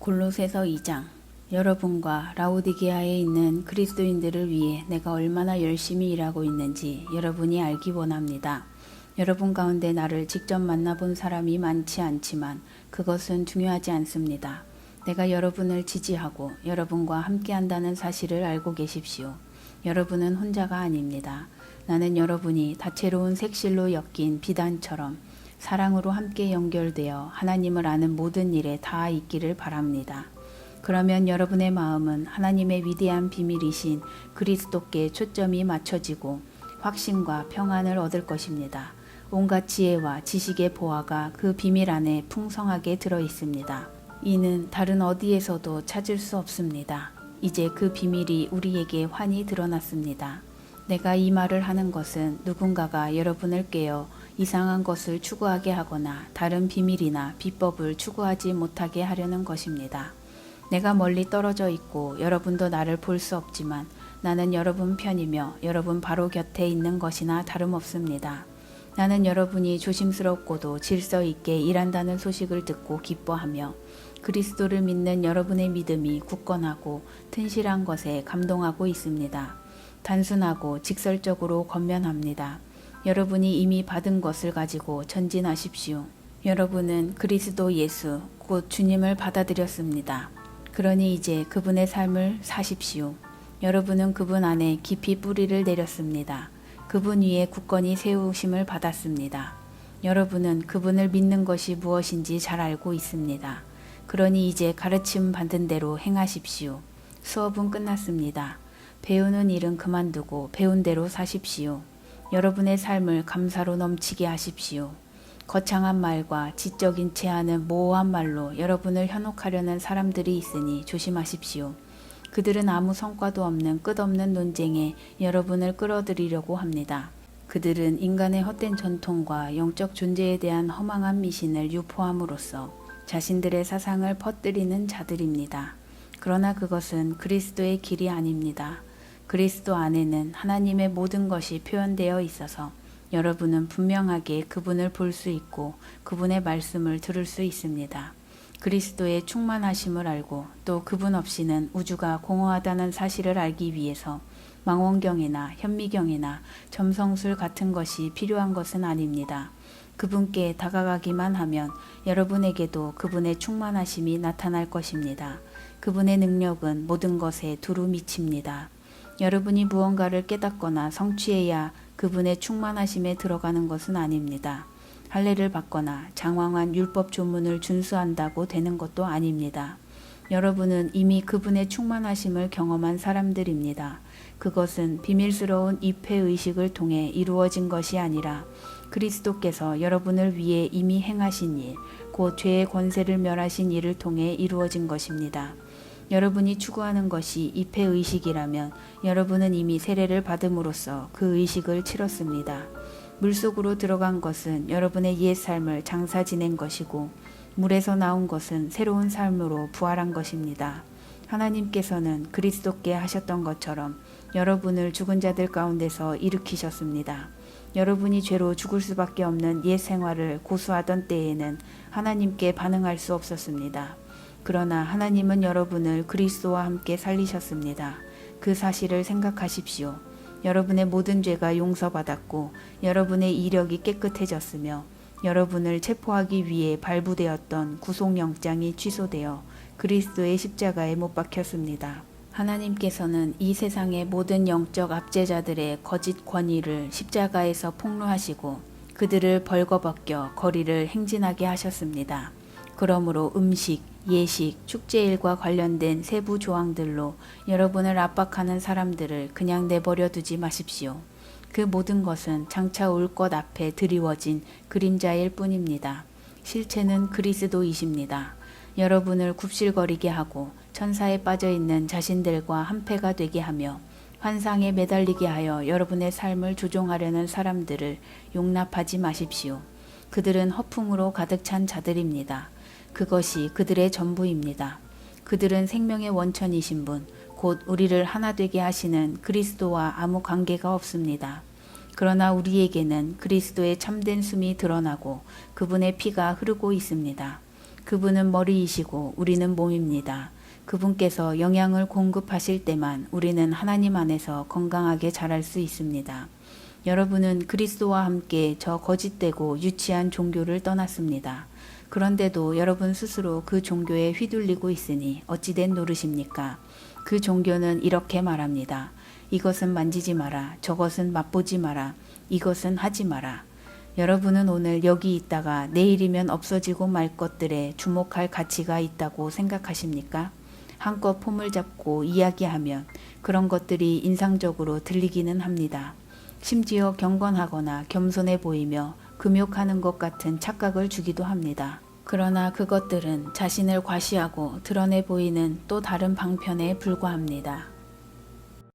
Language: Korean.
골로새서 2장 여러분과 라오디게아에 있는 그리스도인들을 위해 내가 얼마나 열심히 일하고 있는지 여러분이 알기 원합니다. 여러분 가운데 나를 직접 만나본 사람이 많지 않지만 그것은 중요하지 않습니다. 내가 여러분을 지지하고 여러분과 함께 한다는 사실을 알고 계십시오. 여러분은 혼자가 아닙니다. 나는 여러분이 다채로운 색실로 엮인 비단처럼 사랑으로 함께 연결되어 하나님을 아는 모든 일에 다 있기를 바랍니다. 그러면 여러분의 마음은 하나님의 위대한 비밀이신 그리스도께 초점이 맞춰지고 확신과 평안을 얻을 것입니다. 온갖 지혜와 지식의 보화가 그 비밀 안에 풍성하게 들어 있습니다. 이는 다른 어디에서도 찾을 수 없습니다. 이제 그 비밀이 우리에게 환히 드러났습니다. 내가 이 말을 하는 것은 누군가가 여러분을 깨어 이상한 것을 추구하게 하거나 다른 비밀이나 비법을 추구하지 못하게 하려는 것입니다. 내가 멀리 떨어져 있고 여러분도 나를 볼 수 없지만 나는 여러분 편이며 여러분 바로 곁에 있는 것이나 다름없습니다. 나는 여러분이 조심스럽고도 질서 있게 일한다는 소식을 듣고 기뻐하며 그리스도를 믿는 여러분의 믿음이 굳건하고 튼실한 것에 감동하고 있습니다. 단순하고 직설적으로 권면합니다. 여러분이 이미 받은 것을 가지고 전진하십시오. 여러분은 그리스도 예수, 곧 주님을 받아들였습니다. 그러니 이제 그분의 삶을 사십시오. 여러분은 그분 안에 깊이 뿌리를 내렸습니다. 그분 위에 굳건히 세우심을 받았습니다. 여러분은 그분을 믿는 것이 무엇인지 잘 알고 있습니다. 그러니 이제 가르침 받은 대로 행하십시오. 수업은 끝났습니다. 배우는 일은 그만두고 배운 대로 사십시오. 여러분의 삶을 감사로 넘치게 하십시오. 거창한 말과 지적인 체하는 모호한 말로 여러분을 현혹하려는 사람들이 있으니 조심하십시오. 그들은 아무 성과도 없는 끝없는 논쟁에 여러분을 끌어들이려고 합니다. 그들은 인간의 헛된 전통과 영적 존재에 대한 허망한 미신을 유포함으로써 자신들의 사상을 퍼뜨리는 자들입니다. 그러나 그것은 그리스도의 길이 아닙니다. 그리스도 안에는 하나님의 모든 것이 표현되어 있어서 여러분은 분명하게 그분을 볼 수 있고 그분의 말씀을 들을 수 있습니다. 그리스도의 충만하심을 알고 또 그분 없이는 우주가 공허하다는 사실을 알기 위해서 망원경이나 현미경이나 점성술 같은 것이 필요한 것은 아닙니다. 그분께 다가가기만 하면 여러분에게도 그분의 충만하심이 나타날 것입니다. 그분의 능력은 모든 것에 두루 미칩니다. 여러분이 무언가를 깨닫거나 성취해야 그분의 충만하심에 들어가는 것은 아닙니다. 할례를 받거나 장황한 율법 조문을 준수한다고 되는 것도 아닙니다. 여러분은 이미 그분의 충만하심을 경험한 사람들입니다. 그것은 비밀스러운 입회 의식을 통해 이루어진 것이 아니라 그리스도께서 여러분을 위해 이미 행하신 일, 곧 죄의 권세를 멸하신 일을 통해 이루어진 것입니다. 여러분이 추구하는 것이 입회 의식이라면 여러분은 이미 세례를 받음으로써 그 의식을 치렀습니다. 물속으로 들어간 것은 여러분의 옛 삶을 장사 지낸 것이고 물에서 나온 것은 새로운 삶으로 부활한 것입니다. 하나님께서는 그리스도께 하셨던 것처럼 여러분을 죽은 자들 가운데서 일으키셨습니다. 여러분이 죄로 죽을 수밖에 없는 옛 생활을 고수하던 때에는 하나님께 반응할 수 없었습니다. 그러나 하나님은 여러분을 그리스도와 함께 살리셨습니다. 그 사실을 생각하십시오. 여러분의 모든 죄가 용서받았고 여러분의 이력이 깨끗해졌으며 여러분을 체포하기 위해 발부되었던 구속영장이 취소되어 그리스도의 십자가에 못 박혔습니다. 하나님께서는 이 세상의 모든 영적 압제자들의 거짓 권위를 십자가에서 폭로하시고 그들을 벌거벗겨 거리를 행진하게 하셨습니다. 그러므로 음식, 예식, 축제일과 관련된 세부 조항들로 여러분을 압박하는 사람들을 그냥 내버려 두지 마십시오. 그 모든 것은 장차 올 것 앞에 드리워진 그림자일 뿐입니다. 실체는 그리스도이십니다. 여러분을 굽실거리게 하고 천사에 빠져 있는 자신들과 한패가 되게 하며 환상에 매달리게 하여 여러분의 삶을 조종하려는 사람들을 용납하지 마십시오. 그들은 허풍으로 가득 찬 자들입니다. 그것이 그들의 전부입니다. 그들은 생명의 원천이신 분, 곧 우리를 하나 되게 하시는 그리스도와 아무 관계가 없습니다. 그러나 우리에게는 그리스도의 참된 숨이 드러나고 그분의 피가 흐르고 있습니다. 그분은 머리이시고 우리는 몸입니다. 그분께서 영양을 공급하실 때만 우리는 하나님 안에서 건강하게 자랄 수 있습니다. 여러분은 그리스도와 함께 저 거짓되고 유치한 종교를 떠났습니다. 그런데도 여러분 스스로 그 종교에 휘둘리고 있으니 어찌된 노릇입니까? 그 종교는 이렇게 말합니다. 이것은 만지지 마라. 저것은 맛보지 마라. 이것은 하지 마라. 여러분은 오늘 여기 있다가 내일이면 없어지고 말 것들에 주목할 가치가 있다고 생각하십니까? 한껏 폼을 잡고 이야기하면 그런 것들이 인상적으로 들리기는 합니다. 심지어 경건하거나 겸손해 보이며 금욕하는 것 같은 착각을 주기도 합니다. 그러나 그것들은 자신을 과시하고 드러내 보이는 또 다른 방편에 불과합니다.